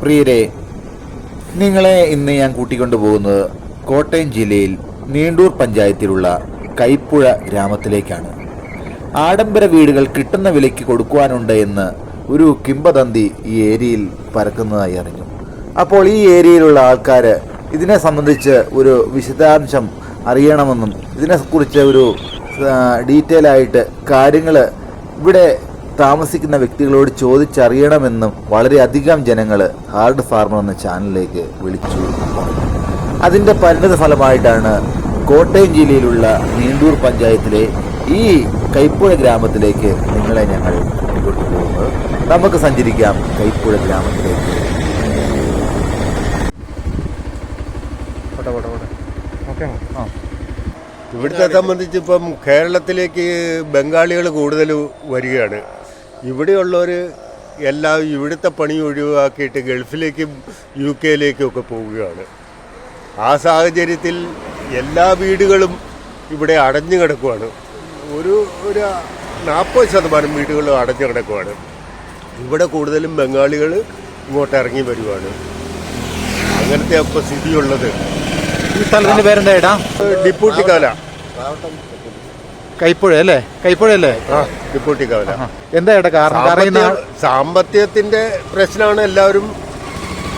പ്രിയരെ നിങ്ങളെ ഇന്ന് ഞാൻ കൂട്ടിക്കൊണ്ടു പോകുന്നത് കോട്ടയം ജില്ലയിൽ നീണ്ടൂർ പഞ്ചായത്തിലുള്ള കൈപ്പുഴ ഗ്രാമത്തിലേക്കാണ്. ആഡംബര വീടുകൾ കിട്ടുന്ന വിലയ്ക്ക് കൊടുക്കുവാനുണ്ട് എന്ന് ഒരു കിംബദന്തി ഈ ഏരിയയിൽ പരക്കുന്നതായി അറിഞ്ഞു. അപ്പോൾ ഈ ഏരിയയിലുള്ള ആൾക്കാർ ഇതിനെ സംബന്ധിച്ച് ഒരു വിശദാംശം അറിയണമെന്നും ഇതിനെക്കുറിച്ച് ഒരു ഡീറ്റെയിൽ ആയിട്ട് കാര്യങ്ങൾ ഇവിടെ താമസിക്കുന്ന വ്യക്തികളോട് ചോദിച്ചറിയണമെന്നും വളരെയധികം ജനങ്ങൾ ഹാർഡ് ഫാർമർ എന്ന ചാനലിലേക്ക് വിളിച്ചു. അതിന്റെ പരിണിത ഫലമായിട്ടാണ് കോട്ടയം ജില്ലയിലുള്ള നീണ്ടൂർ പഞ്ചായത്തിലെ ഈ കൈപ്പുഴ ഗ്രാമത്തിലേക്ക് നിങ്ങളെ ഞങ്ങൾ കൊണ്ടുപോകുന്നത് പോകുന്നത് നമുക്ക് സഞ്ചരിക്കാം കൈപ്പുഴ ഗ്രാമത്തിലേക്ക്. ഇവിടുത്തെ സംബന്ധിച്ച് ഇപ്പം കേരളത്തിലേക്ക് ബംഗാളികൾ കൂടുതൽ വരികയാണ്. ഇവിടെയുള്ളവർ എല്ലാം ഇവിടുത്തെ പണി ഒഴിവാക്കിയിട്ട് ഗൾഫിലേക്കും യു കെയിലേക്കും ഒക്കെ പോവുകയാണ്. ആ സാഹചര്യത്തിൽ എല്ലാ വീടുകളും ഇവിടെ അടഞ്ഞു കിടക്കുവാണ്. ഒരു ഒരു നാൽപ്പത് ശതമാനം വീടുകളും അടഞ്ഞു കിടക്കുവാണ്. ഇവിടെ കൂടുതലും ബംഗാളികൾ ഇങ്ങോട്ട് ഇറങ്ങി വരുവാണ്. അങ്ങനത്തെ ഇപ്പോൾ സ്ഥിതിയുള്ളത്. ഈ സ്ഥലത്തിന്റെ പേരെന്താ ഡിപ്പൂട്ടിക്കാല. കൈപ്പുഴ അല്ലേ? കൈപ്പുഴ അല്ലേ? ഡിപ്പൂട്ടിക്കാല എന്താ ഏട്ടാ കാരണം? സാമ്പത്തികത്തിന്റെ പ്രശ്നമാണ് എല്ലാവരും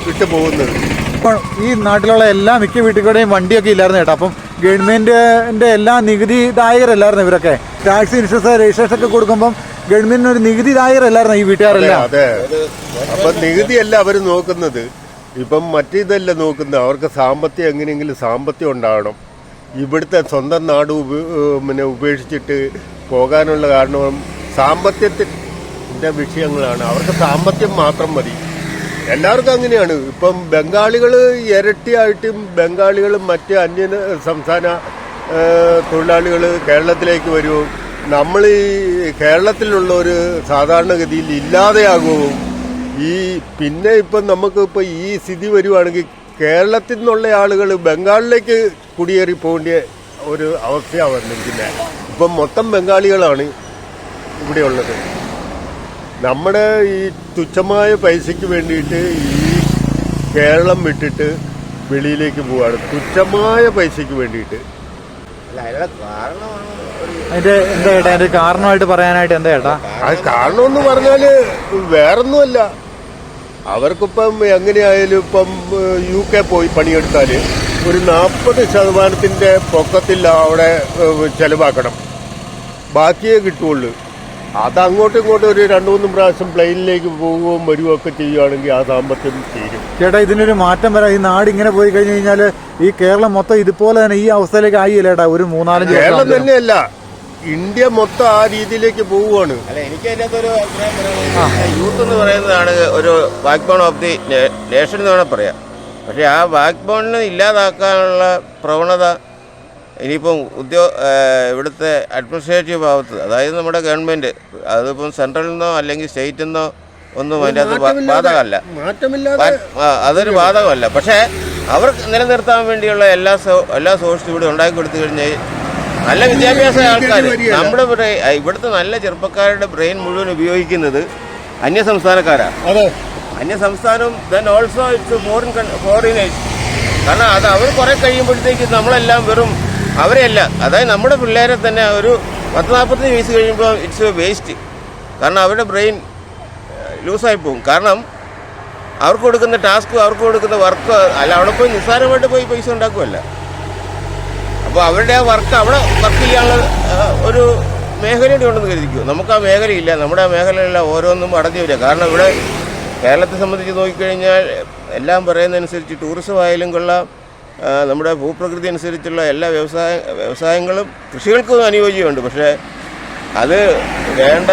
വിട്ടു പോകുന്നത്. ഇപ്പോൾ ഈ നാട്ടിലുള്ള എല്ലാ മിക്ക വീട്ടുകളുടെയും വണ്ടിയൊക്കെ ഇല്ലായിരുന്നു ചേട്ടാ അപ്പം ഗവൺമെന്റിന്റെ എല്ലാ നികുതിദായകരല്ലായിരുന്നു ഇവരൊക്കെ. ടാക്സി ഇൻഷുറൻസ് രജിസ്ട്രേഷൻ ഒക്കെ കൊടുക്കുമ്പോൾ ഗവൺമെന്റിന് ഒരു നികുതിദായകരല്ലായിരുന്നു ഈ വീട്ടുകാരെല്ലാം. അതെ അപ്പൊ നികുതിയല്ല അവർ നോക്കുന്നത്. ഇപ്പം മറ്റേതല്ല നോക്കുന്നത്. അവർക്ക് സാമ്പത്തികം എങ്ങനെയെങ്കിലും സാമ്പത്തികം ഉണ്ടാവണം ഇവിടുത്തെ സ്വന്തം നാട് പിന്നെ ഉപേക്ഷിച്ചിട്ട് പോകാനുള്ള കാരണം സാമ്പത്തികത്തിന്റെ വിഷയങ്ങളാണ്. അവർക്ക് സാമ്പത്തികം മാത്രം മതി. എല്ലാവർക്കും അങ്ങനെയാണ്. ഇപ്പം ബംഗാളികൾ ഇരട്ടിയായിട്ടും ബംഗാളികൾ മറ്റ് അന്യ സംസ്ഥാന തൊഴിലാളികൾ കേരളത്തിലേക്ക് വരുമോ നമ്മൾ ഈ കേരളത്തിലുള്ള ഒരു സാധാരണഗതിയിൽ ഇല്ലാതെയാകുമോ ഈ പിന്നെ ഇപ്പം നമുക്ക് ഇപ്പം ഈ സ്ഥിതി വരുവാണെങ്കിൽ കേരളത്തിൽ നിന്നുള്ള ആളുകൾ ബംഗാളിലേക്ക് കുടിയേറി പോകേണ്ട ഒരു അവസ്ഥയാണ് വന്നിരിക്കുന്നത്. ഇപ്പം മൊത്തം ബംഗാളികളാണ് ഇവിടെയുള്ളത് നമ്മുടെ ഈ തുച്ഛമായ പൈസയ്ക്ക് വേണ്ടിയിട്ട് ഈ കേരളം വിട്ടിട്ട് വെളിയിലേക്ക് പോവാണ്. തുച്ഛമായ പൈസയ്ക്ക് വേണ്ടിയിട്ട്. അതിന്റെ എന്താ ചേട്ടാ അതിന്റെ കാരണമായിട്ട് പറയാനായിട്ട് എന്താ ചേട്ടാ അത് കാരണമെന്ന് പറഞ്ഞാൽ വേറൊന്നുമല്ല. അവർക്കിപ്പം എങ്ങനെയായാലും ഇപ്പം യു കെ പോയി പണിയെടുത്താൽ ഒരു നാൽപ്പത് ശതമാനത്തിന്റെ പൊക്കത്തിൽ അവിടെ ചിലവാക്കണം. ബാക്കിയേ കിട്ടുള്ളൂ അത് അങ്ങോട്ടും ഇങ്ങോട്ടും ഒരു രണ്ടു മൂന്നും പ്രാവശ്യം പ്ലെയിനിലേക്ക് പോവുകയും വരികയും ഒക്കെ ചെയ്യുകയാണെങ്കിൽ ആ സാമ്പത്തികം തീരും. ചേട്ടാ ഇതിനൊരു മാറ്റം വരാം. ഈ നാട് ഇങ്ങനെ പോയി കഴിഞ്ഞു കഴിഞ്ഞാൽ ഈ കേരളം മൊത്തം ഇതുപോലെ തന്നെ ഈ അവസ്ഥയിലേക്ക് ആയില്ല ചേട്ടാ ഒരു മൂന്നാലഞ്ച് കേരളം തന്നെയല്ല. ഇന്ത്യ മൊത്തം ആ രീതിയിലേക്ക് പോവുകയാണ്. അല്ല എനിക്ക് അതിനകത്തൊരു അഭിപ്രായം പറയാനുള്ളത് യൂത്ത് എന്ന് പറയുന്നതാണ് ഒരു backbone of the nation എന്ന് വേണം പറയാം. പക്ഷേ ആ ബാക്ക് ബോണിന് ഇല്ലാതാക്കാനുള്ള പ്രവണത ഇനിയിപ്പം ഉദ്യോഗ ഇവിടുത്തെ അഡ്മിനിസ്ട്രേറ്റീവ് ഭാഗത്ത് അതായത് നമ്മുടെ ഗവൺമെന്റ് അതിപ്പം സെൻട്രലിൽ നിന്നോ അല്ലെങ്കിൽ സ്റ്റേറ്റിൽ നിന്നോ ഒന്നും അതിന്റെ അത് ബാധകമല്ല. അതൊരു ബാധകമല്ല. പക്ഷേ അവർ നിലനിർത്താൻ വേണ്ടിയുള്ള എല്ലാ എല്ലാ സോഴ്സും ഇവിടെ ഉണ്ടാക്കി കൊടുത്തു കഴിഞ്ഞാൽ നല്ല വിദ്യാഭ്യാസ ആൾക്കാർ. നമ്മുടെ ഇവിടുത്തെ നല്ല ചെറുപ്പക്കാരുടെ ബ്രെയിൻ മുഴുവൻ ഉപയോഗിക്കുന്നത് അന്യ സംസ്ഥാനക്കാരാണ് അന്യ സംസ്ഥാനം then also it's foreign foreigners കാരണം അത് അവർ കുറെ കഴിയുമ്പോഴത്തേക്ക് നമ്മളെല്ലാം വെറും അവരെയല്ല. അതായത് നമ്മുടെ പിള്ളേരെ തന്നെ ഒരു പത്ത് നാൽപ്പത്തഞ്ച് വയസ്സ് കഴിയുമ്പോൾ ഇറ്റ്സ് വേസ്റ്റ് കാരണം അവരുടെ ബ്രെയിൻ ലൂസായി പോകും. കാരണം അവർക്ക് കൊടുക്കുന്ന ടാസ്ക് അവർക്ക് കൊടുക്കുന്ന വർക്ക് അല്ല അവിടെ പോയി നിസ്സാരമായിട്ട് പോയി പൈസ ഉണ്ടാക്കുമല്ല അപ്പോൾ അവരുടെ ആ വർക്ക് അവിടെ വർക്ക് ചെയ്യാനുള്ള ഒരു മേഖലയുടെ ഉണ്ടെന്ന് കരുതിക്കൂ? നമുക്ക് ആ മേഖലയില്ല. നമ്മുടെ ആ മേഖലയില്ല ഓരോന്നും അടഞ്ഞു വരിക. കാരണം ഇവിടെ കേരളത്തെ സംബന്ധിച്ച് നോക്കിക്കഴിഞ്ഞാൽ എല്ലാം പറയുന്നതനുസരിച്ച് ടൂറിസം ആയാലും കൊള്ളാം. നമ്മുടെ ഭൂപ്രകൃതി അനുസരിച്ചുള്ള എല്ലാ വ്യവസായ വ്യവസായങ്ങളും കൃഷികൾക്കും അനുയോജ്യമുണ്ട്. പക്ഷേ അത് വേണ്ട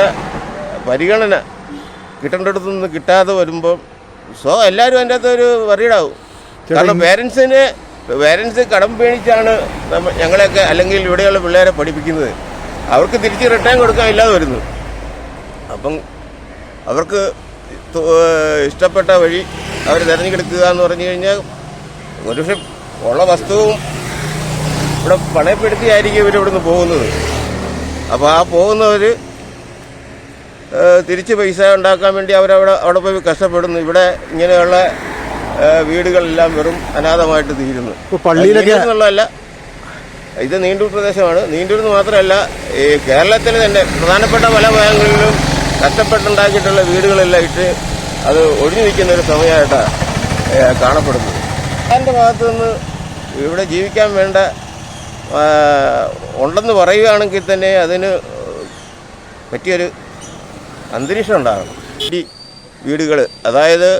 പരിഗണന കിട്ടേണ്ടടത്തു നിന്ന് കിട്ടാതെ വരുമ്പം സോ എല്ലാവരും അതിന്റെ അകത്ത് ഒരു വറീഡാവും കാരണം പേരൻസിന് പേരൻസ് കടം പേടിച്ചാണ് ഞങ്ങളെയൊക്കെ അല്ലെങ്കിൽ ഇവിടെയുള്ള പിള്ളേരെ പഠിപ്പിക്കുന്നത്. അവർക്ക് തിരിച്ച് റിട്ടേൺ കൊടുക്കാൻ ഇല്ലാതെ വരുന്നു. അപ്പം അവർക്ക് ഇഷ്ടപ്പെട്ട വഴി അവർ തിരഞ്ഞെടുക്കുക എന്ന് പറഞ്ഞു കഴിഞ്ഞാൽ ഒരു പക്ഷെ ഉള്ള വസ്തുവും ഇവിടെ പണയപ്പെടുത്തിയായിരിക്കും ഇവർ നിന്ന് പോകുന്നത്. അപ്പോൾ ആ പോകുന്നവർ തിരിച്ച് പൈസ ഉണ്ടാക്കാൻ വേണ്ടി അവരവിടെ അവിടെ പോയി കഷ്ടപ്പെടുന്നു. ഇവിടെ ഇങ്ങനെയുള്ള വീടുകളെല്ലാം വെറും അനാഥമായിട്ട് തീരുന്നു. പള്ളിയിലൊക്കെ- എന്നുള്ളതല്ല ഇത് നീണ്ടൂർ പ്രദേശമാണ്. നീണ്ടൂർ എന്ന് മാത്രമല്ല ഈ കേരളത്തിൽ തന്നെ പ്രധാനപ്പെട്ട പല ഭാഗങ്ങളിലും കഷ്ടപ്പെട്ടുണ്ടാക്കിയിട്ടുള്ള വീടുകളെല്ലാം ഇട്ട് അത് ഒഴിഞ്ഞു നിൽക്കുന്ന ഒരു സമയമായിട്ടാണ് കാണപ്പെടുന്നത്. എന്റെ ഭാഗത്തു നിന്ന് ഇവിടെ ജീവിക്കാൻ വേണ്ട ഉണ്ടെന്ന് പറയുകയാണെങ്കിൽ തന്നെ അതിന് പറ്റിയൊരു അന്തരീക്ഷം ഉണ്ടാകണം. ഈ വീടുകൾ അതായത്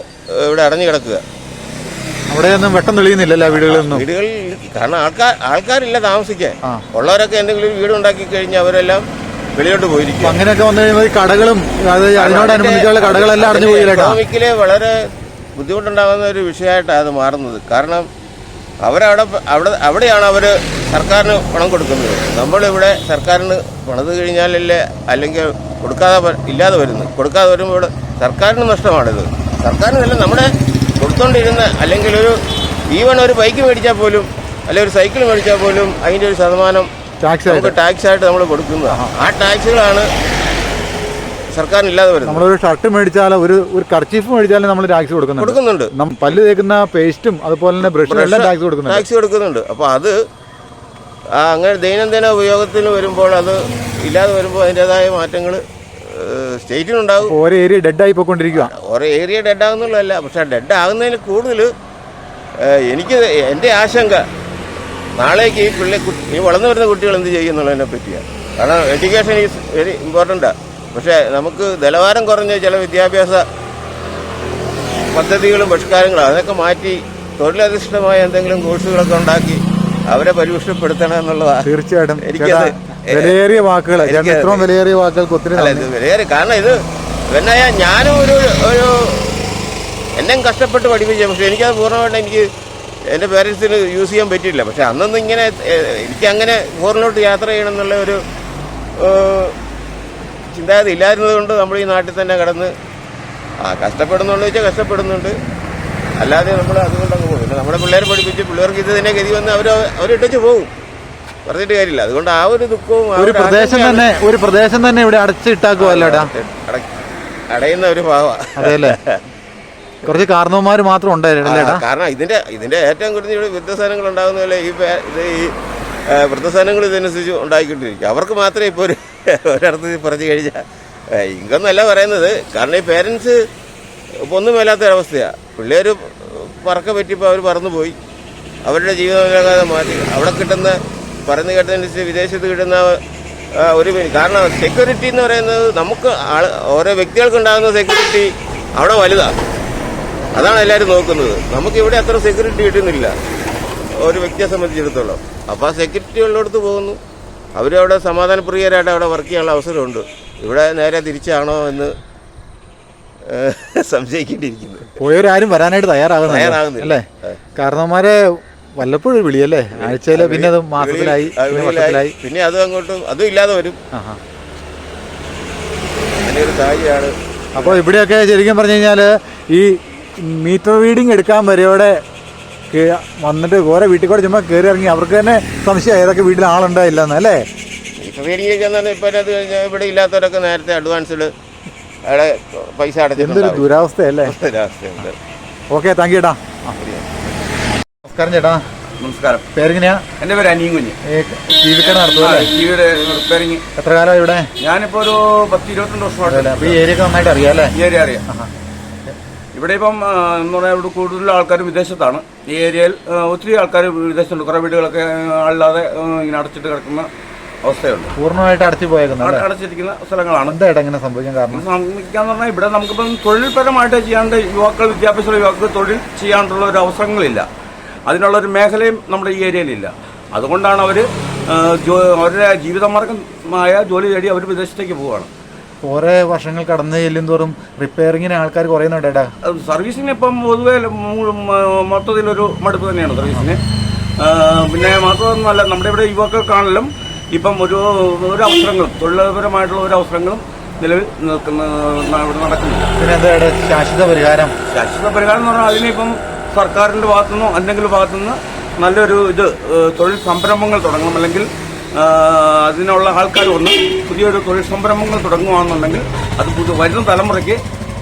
ഇവിടെ അടഞ്ഞു കിടക്കുക. അവിടെയൊന്നും വെട്ടം തെളിയുന്നില്ലല്ലോ വീടുകളിലൊന്നും വീടുകളിൽ കാരണം ആൾക്കാർ ആൾക്കാരില്ല താമസിക്കാൻ. ഉള്ളവരൊക്കെ എന്തെങ്കിലും ഒരു വീട് ഉണ്ടാക്കി കഴിഞ്ഞാൽ അവരെല്ലാം വെളിയോട്ട് പോയിരിക്കും അങ്ങനെയൊക്കെ വന്നു കഴിയുമ്പോൾ കടകളും അതിനോട് അതിനോടനുബന്ധിച്ചുള്ള കടകളെല്ലാം അടഞ്ഞു പോയില്ലേട്ടാ? എക്കണോമിക്കൽ വളരെ ബുദ്ധിമുട്ടുണ്ടാകുന്ന ഒരു വിഷയമായിട്ടാണ് അത് മാറുന്നത്. കാരണം അവരവിടെ അവിടെ അവിടെയാണ് അവർ സർക്കാരിന് പണം കൊടുക്കുന്നത്. നമ്മളിവിടെ സർക്കാരിന് പണിത് കഴിഞ്ഞാലല്ലേ അല്ലെങ്കിൽ കൊടുക്കാതെ ഇല്ലാതെ വരുന്നു കൊടുക്കാതെ വരുമ്പോൾ ഇവിടെ സർക്കാരിന് നഷ്ടമാണിത്. സർക്കാരിനല്ല നമ്മുടെ കൊടുത്തോണ്ടിരുന്ന അല്ലെങ്കിൽ ഒരു ഈവൺ ഒരു ബൈക്ക് മേടിച്ചാൽ പോലും അല്ലെങ്കിൽ ഒരു സൈക്കിൾ മേടിച്ചാൽ പോലും അതിന്റെ ഒരു ശതമാനം ടാക്സ് നമുക്ക് ടാക്സ് ആയിട്ട് നമ്മൾ കൊടുക്കുന്നത്. ആ ടാക്സുകളാണ് സർക്കാരിനില്ലാതെ വരുന്നത്. നമ്മളൊരു ഷർട്ട് മേടിച്ചാലോ ഒരു ഒരു കർച്ചീഫ് മേടിച്ചാലും നമ്മൾ ടാക്സ് കൊടുക്കുന്നുണ്ട്. കൊടുക്കുന്നുണ്ട്. പല്ല് തേക്കുന്ന പേസ്റ്റും അതുപോലെ തന്നെ ബ്രഷും എല്ലാം ടാക്സ് കൊടുക്കുന്നുണ്ട്. ടാക്സ് കൊടുക്കുന്നുണ്ട്. അപ്പോൾ അത് അങ്ങനെ ദൈനംദിന ഉപയോഗത്തിന് വരുമ്പോൾ അത് ഇല്ലാതെ വരുമ്പോൾ അതിന്റെതായ മാറ്റങ്ങൾ സ്റ്റേറ്റിനുണ്ടാകും ഓരോ ഏരിയ ഡെഡ് ആയി പോയിക്കൊണ്ടിരിക്കുക. ഓരോ ഏരിയ ഡെഡ് ആകുന്നുള്ളതല്ല പക്ഷെ ഡെഡ് ആകുന്നതിന് കൂടുതൽ എനിക്ക് എന്റെ ആശങ്ക നാളേക്ക് ഈ പിള്ളേ ഈ വളർന്നു വരുന്ന കുട്ടികൾ എന്ത് ചെയ്യുന്നുള്ളതിനെ പറ്റിയാണ്. കാരണം എഡ്യൂക്കേഷൻ ഈസ് വെരി ഇമ്പോർട്ടന്റാണ് പക്ഷേ നമുക്ക് നിലവാരം കുറഞ്ഞ ചില വിദ്യാഭ്യാസ പദ്ധതികളും പരിഷ്കാരങ്ങളും അതൊക്കെ മാറ്റി തൊഴിലധിഷ്ഠിതമായ എന്തെങ്കിലും കോഴ്സുകളൊക്കെ ഉണ്ടാക്കി അവരെ പരിപുഷ്ടപ്പെടുത്തണം എന്നുള്ളതാണ് തീർച്ചയായിട്ടും. എനിക്കത് വിലയേറിയ വാക്കുകൾ ഇത്രയും വിലയേറിയ വാക്കുകൾക്ക് ഒത്തിരി വിലയേറിയ കാരണം ഇത് പിന്നെ ഞാനും ഒരു ഒരു എന്നെ കഷ്ടപ്പെട്ട് പഠിപ്പിച്ച പക്ഷെ എനിക്കത് പൂർണമായിട്ട് എനിക്ക് എന്റെ പേരൻസിന് യൂസ് ചെയ്യാൻ പറ്റിയില്ല. പക്ഷെ അന്നൊന്നും ഇങ്ങനെ എനിക്ക് അങ്ങനെ ഫോറിനോട്ട് യാത്ര ചെയ്യണം എന്നുള്ള ഒരു ചിന്താഗതി ഇല്ലായിരുന്നത് കൊണ്ട് നമ്മൾ ഈ നാട്ടിൽ തന്നെ കിടന്ന് ആ കഷ്ടപ്പെടുന്നുണ്ട് ചോദിച്ചാൽ കഷ്ടപ്പെടുന്നുണ്ട്. അല്ലാതെ നമ്മൾ അതുകൊണ്ട് അങ്ങ് പോകും. പിന്നെ നമ്മുടെ പിള്ളേരെ പഠിപ്പിച്ച് പിള്ളേർക്ക് ഇത് തന്നെ ഗതി വന്ന് അവർ അവരിട്ടു പോകും. പറഞ്ഞിട്ട് കാര്യമില്ല. അതുകൊണ്ട് ആ ഒരു ദുഃഖവും ഒരു പ്രദേശം തന്നെ ഒരു പ്രദേശം തന്നെ ഇവിടെ അടച്ചിട്ടാക്കുമല്ലോടാ അട- അടയുന്ന ഒരു ഭാവമാണ് അതെല്ലേ കുറച്ച് കാരണവന്മാർ മാത്രം ഉണ്ടായിരുന്നു കാരണം ഇതിന്റെ ഇതിന്റെ ഏറ്റവും കൂടുതൽ ഇവിടെ വൃദ്ധസാധനങ്ങൾ ഉണ്ടാകുന്നതല്ലേ ഈ ഇത് ഈ വൃദ്ധസാധനങ്ങൾ ഇതനുസരിച്ച് ഉണ്ടാക്കിക്കൊണ്ടിരിക്കും അവർക്ക് മാത്രമേ ഇപ്പോൾ ഒരു ഒരിടത്ത് പറഞ്ഞു കഴിഞ്ഞാൽ ഇങ്ങനല്ല പറയുന്നത്. കാരണം ഈ പേരൻസ് ഇപ്പോൾ ഒന്നും മേലാത്തൊരവസ്ഥയാണ് പിള്ളേർ പറക്ക പറ്റിയപ്പോൾ അവർ പറന്നുപോയി. അവരുടെ ജീവിതം മാറ്റി. അവിടെ കിട്ടുന്ന പറഞ്ഞു കേട്ടതനുസരിച്ച് വിദേശത്ത് കിട്ടുന്ന ഒരു കാരണം സെക്യൂരിറ്റി എന്ന് പറയുന്നത് നമുക്ക് ആൾ ഓരോ വ്യക്തികൾക്കുണ്ടാകുന്ന സെക്യൂരിറ്റി അവിടെ വലുതാണ് അതാണ് എല്ലാവരും നോക്കുന്നത്. നമുക്ക് ഇവിടെ അത്ര സെക്യൂരിറ്റി കിട്ടുന്നില്ല. ഒരു വ്യക്തിയെ സംബന്ധിച്ചിടത്തോളം. അപ്പോൾ ആ സെക്യൂരിറ്റി ഉള്ളിടത്ത് പോകുന്നു. അവരവിടെ സമാധാനപ്രിയരായിട്ട് അവിടെ വർക്ക് ചെയ്യാനുള്ള അവസരമുണ്ട്. ഇവിടെ നേരെ തിരിച്ചാണോ എന്ന് സംശയിക്കേണ്ടിയിരിക്കുന്നത് പോയവരാരും വരാനായിട്ട് തയ്യാറാകുന്നില്ല. തയ്യാറാകുന്നില്ല. വല്ലപ്പോഴും വിളിയല്ലേ? ആഴ്ചയിൽ പിന്നെ അത് മാസത്തിലായി. വർഷത്തിലായി. പിന്നെ അത് അങ്ങോട്ടും അതും ഇല്ലാതെ വരും. അപ്പൊ അപ്പോൾ ഇവിടെയൊക്കെ ശരിക്കും പറഞ്ഞു കഴിഞ്ഞാൽ ഈ മീറ്റർ റീഡിങ് എടുക്കാൻ വരെയോടെ വന്നിട്ട് ഓരോ വീട്ടിൽ കൂടെ ചുമ്മാ കയറി ഇറങ്ങി അവർക്ക് തന്നെ സംശയം ഏതൊക്കെ വീട്ടിൽ ആളുണ്ടായില്ലെന്ന് അല്ലേ? ഇപ്പൊ അത് ഇവിടെ ഇല്ലാത്തവരൊക്കെ നേരത്തെ അഡ്വാൻസ് അവിടെ പൈസ എന്തൊരു അടച്ചിട്ടുണ്ടാവും ദുരാവസ്ഥയല്ലേ. ഓക്കെ താങ്ക് യു ഡാ ആ. നമസ്കാരം ചേട്ടാ. നമസ്കാരം. പേരെങ്ങനെയാ? എന്റെ പേര് അനിയും കുഞ്ഞ്. ടി വി കട ടിവിയുടെ എത്ര കാലം ഇവിടെ? ഞാനിപ്പോ ഒരു പത്ത് ഇരുപത്തിരണ്ട് വർഷം അപ്പൊ ഈ ഏരിയ ഒക്കെ നന്നായിട്ട് അറിയാം അല്ലേ? ഈ ഏരിയ അറിയാം. ഇവിടെ ഇപ്പം എന്ന് പറഞ്ഞാൽ ഇവിടെ കൂടുതൽ ആൾക്കാർ വിദേശത്താണ്. ഈ ഏരിയയിൽ ഒത്തിരി ആൾക്കാർ വിദേശത്തുണ്ട്. കുറേ വീടുകളൊക്കെ അല്ലാതെ ഇങ്ങനെ അടച്ചിട്ട് കിടക്കുന്ന അവസ്ഥയുണ്ട്. പൂർണമായിട്ട് അടച്ചു പോയേക്കുന്നത് അട- അടച്ചിരിക്കുന്ന സ്ഥലങ്ങളാണ്. എന്താ സംഭവിക്കാൻ കാരണം? സംബന്ധിക്കാന്ന് പറഞ്ഞാൽ ഇവിടെ നമുക്കിപ്പം തൊഴിൽപരമായിട്ട് ചെയ്യാണ്ട് യുവാക്കൾ വിദ്യാഭ്യാസമുള്ള യുവാക്കൾ തൊഴിൽ ചെയ്യാനുള്ള ഒരു അവസരങ്ങളില്ല. അതിനുള്ള ഒരു മേഖലയും നമ്മുടെ ഈ ഏരിയയിലില്ല. അതുകൊണ്ടാണ് അവർ അവരുടെ ജീവിതമാർഗമായ ജോലി തേടി അവർ വിദേശത്തേക്ക് പോവുകയാണ്. ഓരോ വർഷങ്ങൾ കടന്നു ചെല്ലും തോറും റിപ്പയറിങ്ങിന് ആൾക്കാർ കുറയുന്നുണ്ട് ഏട്ടാ അത് സർവീസിന് ഇപ്പം പൊതുവെ മൊത്തത്തിലൊരു മടുപ്പ് തന്നെയാണ് സർവീസിന് പിന്നെ മാത്രമല്ല നമ്മുടെ ഇവിടെ യുവാക്കൾക്കാണെങ്കിലും ഇപ്പം ഒരു ഒരു അവസരങ്ങളും തൊഴിൽപരമായിട്ടുള്ള ഒരു അവസരങ്ങളും നിലവിൽ നിൽക്കുന്ന ഇവിടെ നടക്കുന്നില്ല പിന്നെ എന്താ ശാശ്വത പരിഹാരം? ശാശ്വത പരിഹാരം എന്ന് പറഞ്ഞാൽ അതിനിപ്പം സർക്കാരിന്റെ ഭാഗത്തുനിന്നോ എന്തെങ്കിലും ഭാഗത്തുനിന്ന് നല്ലൊരു ഇത് തൊഴിൽ സംരംഭങ്ങൾ തുടങ്ങണം. അല്ലെങ്കിൽ അതിനുള്ള ആൾക്കാർ വന്ന് പുതിയൊരു തൊഴിൽ സംരംഭങ്ങൾ തുടങ്ങുകയാണെന്നുണ്ടെങ്കിൽ അത് പുതിയ വരുന്ന തലമുറയ്ക്ക്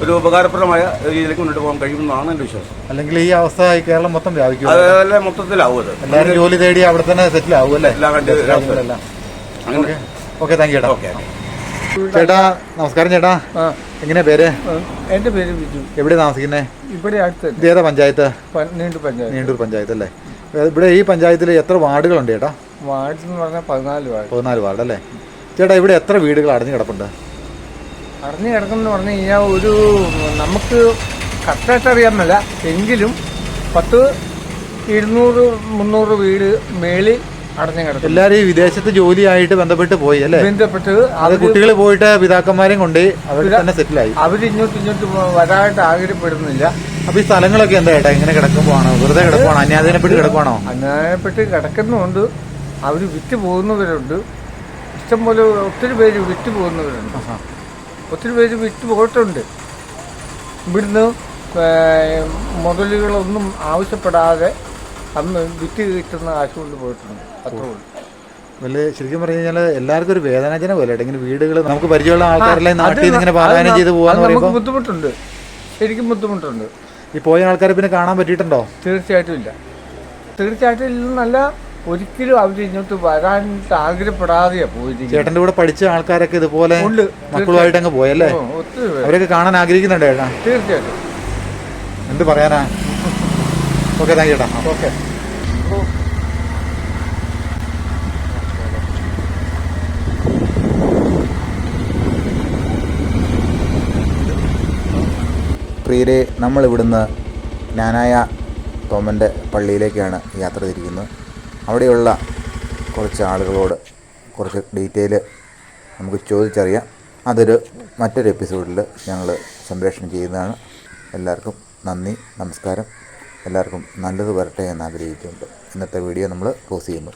ഒരു ഉപകാരപ്രദമായ രീതിയിലേക്ക് മുന്നോട്ട് പോകാൻ കഴിയുമെന്നാണ് എന്റെ വിശ്വാസം. അല്ലെങ്കിൽ ഈ അവസ്ഥ ഈ കേരളം മൊത്തം വ്യാപിക്കും. അതല്ലേ മൊത്തത്തിലാവും അത്. എല്ലാവരും ജോലി തേടി അവിടെ തന്നെ സെറ്റിൽ ആവും അല്ലേ ഓക്കെ. Thank you okay. ചേട്ടാ നമസ്കാരം ചേട്ടാ. എങ്ങനെയാ പേര്? എന്റെ പേര് ബിജു. എവിടെ താമസിക്കുന്നേ? ഇവിടെ അടുത്ത് ഏതാ പഞ്ചായത്ത്? നീണ്ടൂർ പഞ്ചായത്ത്. നീണ്ടൂർ പഞ്ചായത്ത് അല്ലേ ഇവിടെ ഈ പഞ്ചായത്തിൽ എത്ര വാർഡുകളുണ്ട് ചേട്ടാ? വാർഡ് എന്ന് പറഞ്ഞാൽ പതിനാല് വാർഡ്. പതിനാല് വാർഡ് അല്ലേ ചേട്ടാ ഇവിടെ എത്ര വീടുകൾ അടഞ്ഞു കിടപ്പുണ്ട്? അടഞ്ഞു കിടക്കുന്ന പറഞ്ഞു കഴിഞ്ഞാൽ ഒരു നമുക്ക് കറക്റ്റായിട്ട് അറിയാൻ മേല. എങ്കിലും പത്ത് ഇരുന്നൂറ് മുന്നൂറ് വീട് മേളിൽ ഈ വിദേശത്ത് ജോലിയായിട്ട് ബന്ധപ്പെട്ട് പോയി അല്ലേ? ബന്ധപ്പെട്ട് അത് കുട്ടികൾ പോയിട്ട് പിതാക്കന്മാരെയും കൊണ്ട് അവർ തന്നെ സെറ്റിലായി അവർ ഇങ്ങോട്ട് ഇങ്ങോട്ട് വരാനായിട്ട് ആഗ്രഹപ്പെടുന്നില്ല. അപ്പൊ ഈ സ്ഥലങ്ങളൊക്കെ എന്താ ഏട്ടാ? ഇങ്ങനെ കിടക്കുമ്പോണോ വെറുതെ കിടക്കുവാണോ? അന്യാധീനപ്പെട്ട് കിടക്കുവാണോ? അന്യായപ്പെട്ട് കിടക്കുന്നുണ്ട് അവർ വിറ്റ് പോകുന്നവരുണ്ട്. ഇഷ്ടംപോലെ ഒത്തിരി പേര് വിറ്റ് പോകുന്നവരുണ്ട്. ഒത്തിരി പേര് വിറ്റ് പോയിട്ടുണ്ട്. ഇവിടുന്ന് മുതലുകളൊന്നും ആവശ്യപ്പെടാതെ അന്ന് വിറ്റ് കിട്ടുന്ന കാശ് കൊണ്ട് പോയിട്ടുണ്ട്. അത്രേ ഉള്ളൂ. വലിയ ശരിക്കും പറഞ്ഞു കഴിഞ്ഞാൽ എല്ലാവർക്കും ഒരു വേദനാജന പോലെ ഇങ്ങനെ വീടുകൾ നമുക്ക് പരിചയമുള്ള ആൾക്കാരെല്ലാം നാട്ടിൽ നിന്ന് ഇങ്ങനെ അത് ചെയ്ത് പോകാൻ പോകാന്ന് നമുക്ക് പറയുമ്പോൾ ബുദ്ധിമുട്ടുണ്ട്. ശരിക്കും ബുദ്ധിമുട്ടുണ്ട്. ഈ പോയ ആൾക്കാരെ പിന്നെ കാണാൻ പറ്റിയിട്ടുണ്ടോ? തീർച്ചയായിട്ടും ഇല്ല. തീർച്ചയായിട്ടും ഇല്ലെന്നല്ല ഒരിക്കലും അവർ ഇങ്ങോട്ട് വരാൻ ആഗ്രഹപ്പെടാതെയാ പോയി ചേട്ടന്റെ കൂടെ പഠിച്ച ആൾക്കാരൊക്കെ ഇതുപോലെ ഉണ്ട്. മക്കളുമായിട്ട് അങ്ങ് പോയല്ലേ? ഓ, ഒത്തിരി പേര്. അവരൊക്കെ കാണാൻ ആഗ്രഹിക്കുന്നുണ്ട് ചേട്ടാ? തീർച്ചയായിട്ടും. എന്ത് പറയാനാ? ഓക്കെ താങ്ക് യു ചേട്ടാ ഓക്കെ. പ്രിയരെ നമ്മളിവിടുന്ന് ഞാനായ ജ്ഞാനായ തോമന്റെ പള്ളിയിലേക്കാണ് യാത്ര തിരിക്കുന്നത്. അവിടെയുള്ള കുറച്ച് ആളുകളോട് കുറച്ച് ഡീറ്റെയിൽ നമുക്ക് ചോദിച്ചറിയാം. അതൊരു മറ്റൊരു എപ്പിസോഡിൽ ഞങ്ങൾ സംപ്രേഷണം ചെയ്യുന്നതാണ്. എല്ലാവർക്കും നന്ദി നമസ്കാരം. എല്ലാവർക്കും നല്ലത് വരട്ടെ എന്ന് ആഗ്രഹിച്ചുകൊണ്ട് ഇന്നത്തെ വീഡിയോ നമ്മൾ ക്ലോസ് ചെയ്യുന്നു.